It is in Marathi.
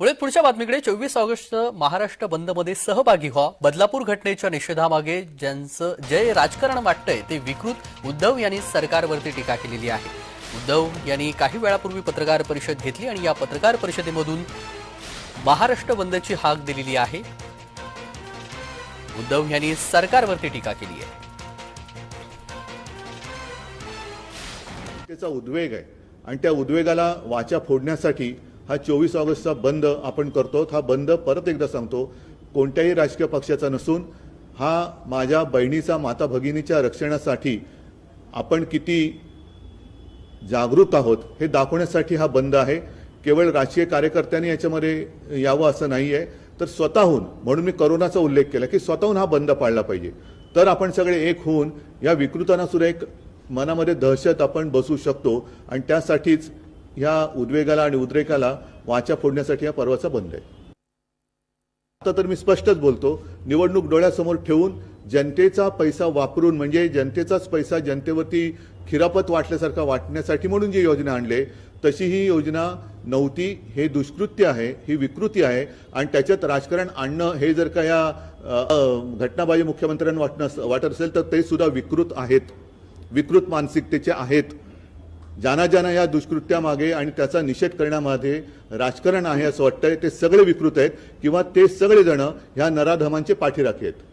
मुळे पुढच्या बातमीकडे चोवीस ऑगस्ट महाराष्ट्र बंदमध्ये सहभागी व्हा. बदलापूर घटनेच्या निषेधामागे ज्यांचं जे राजकारण वाटतंय ते विकृत. उद्धव यांनी सरकारवरती टीका केलेली आहे. उद्धव यांनी काही वेळापूर्वी पत्रकार परिषद घेतली आणि या पत्रकार परिषदेमधून महाराष्ट्र बंदची हाक दिलेली आहे. उद्धव यांनी सरकारवरती टीका केली आहे. त्याचा उद्वेग आहे आणि त्या उद्वेगाला वाचा फोडण्यासाठी हा चोवीस ऑगस्टचा बंद आपण करतो हा बंद परत एकदा सांगतो कोणत्याही राजकीय पक्षाचा नसून हा माझ्या बहिणीचा माता भगिनीच्या रक्षणासाठी आपण किती जागरूक आहोत हे दाखवण्यासाठी हा बंद आहे. केवळ राजकीय कार्यकर्त्यांनी याच्यामध्ये यावं असं नाही आहे तर स्वतःहून म्हणून मी करोनाचा उल्लेख केला की स्वतःहून हा बंद पाळला पाहिजे. तर आपण सगळे एक होऊन या विकृतांना सुद्धा एक मनामध्ये दहशत आपण बसू शकतो आणि त्यासाठीच ह्या उद्वेगाला आणि उद्रेकाला वाचा फोडण्यासाठी हा पर्वाचा बंद आहे. आता तर मी स्पष्टच बोलतो निवडणूक डोळ्यासमोर ठेवून जनतेचा पैसा वापरून म्हणजे जनतेचाच पैसा जनतेवरती खिरापत वाटल्यासारखा वाटण्यासाठी म्हणून जी योजना आणले तशी ही योजना नव्हती हे दुष्कृत्य आहे ही विकृती आहे आणि त्याच्यात राजकारण आणणं हे जर का या घटनाबाजी मुख्यमंत्र्यांना वाटणं वाटत असेल तर ते सुद्धा विकृत आहेत. विकृत मानसिकतेचे आहेत. ज्यांना ज्यांना या दुष्कृत्यामागे आणि त्याचा निषेध करण्यामध्ये राजकारण आहे असं वाटतंय. ते सगळे विकृत आहेत किंवा ते सगळेजण ह्या नराधमांचे पाठीराखे आहेत.